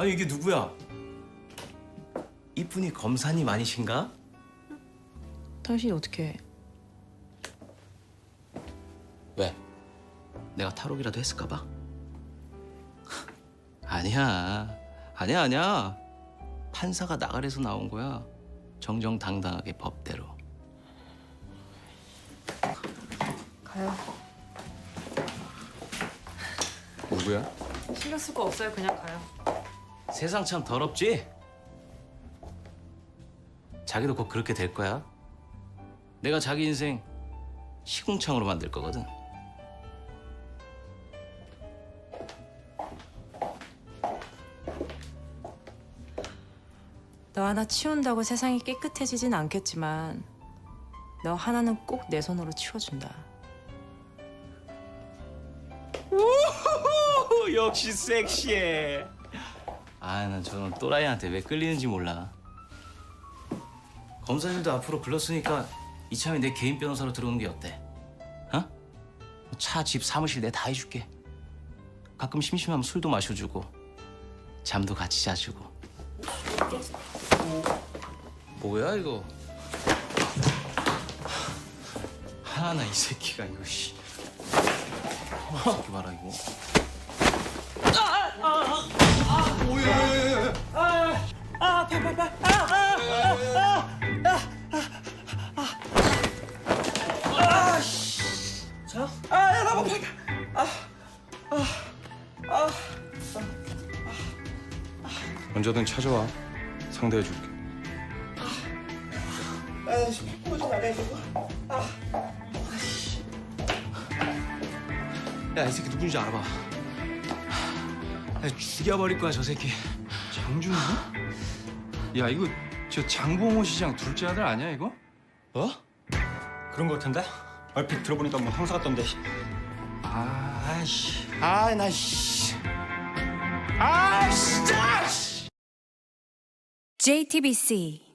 아 이게 누구야? 이분이 검사님 아니신가? 당신이 어떻게 해? 왜? 내가 탈옥이라도 했을까 봐? 아니야. 아니야, 아니야. 판사가 나가래서 나온 거야. 정정당당하게 법대로. 가요. 누구야? 신경 쓸 거 없어요. 그냥 가요. 세상 참 더럽지? 자기도 곧 그렇게 될 거야. 내가 자기 인생 시궁창으로 만들 거거든. 너 하나 치운다고 세상이 깨끗해지진 않겠지만 너 하나는 꼭 내 손으로 치워준다. 오, 역시 섹시해. 아, 난 저런 또라이한테 왜 끌리는지 몰라. 검사님도 앞으로 불렀으니까 이참에 내 개인 변호사로 들어오는 게 어때? 어? 차, 집, 사무실 내 다 해줄게. 가끔 심심하면 술도 마셔주고 잠도 같이 자주고. 뭐야 이거? 하나 이 새끼가 이거 씨. 이 새끼 봐라 이거. 언제든 찾아와. 상대해줄게. 야, 이 새끼 누군지 알아봐. 야, 죽여버릴 거야, 저 새끼. 장준호? 야 이거 저 장봉호 시장 둘째 아들 아니야 이거? 어? 그런 것 같은데? 얼핏 들어보니까 뭐 형사 같던데 아씨. 아, 나 씨. 아, 진짜! 씨! JTBC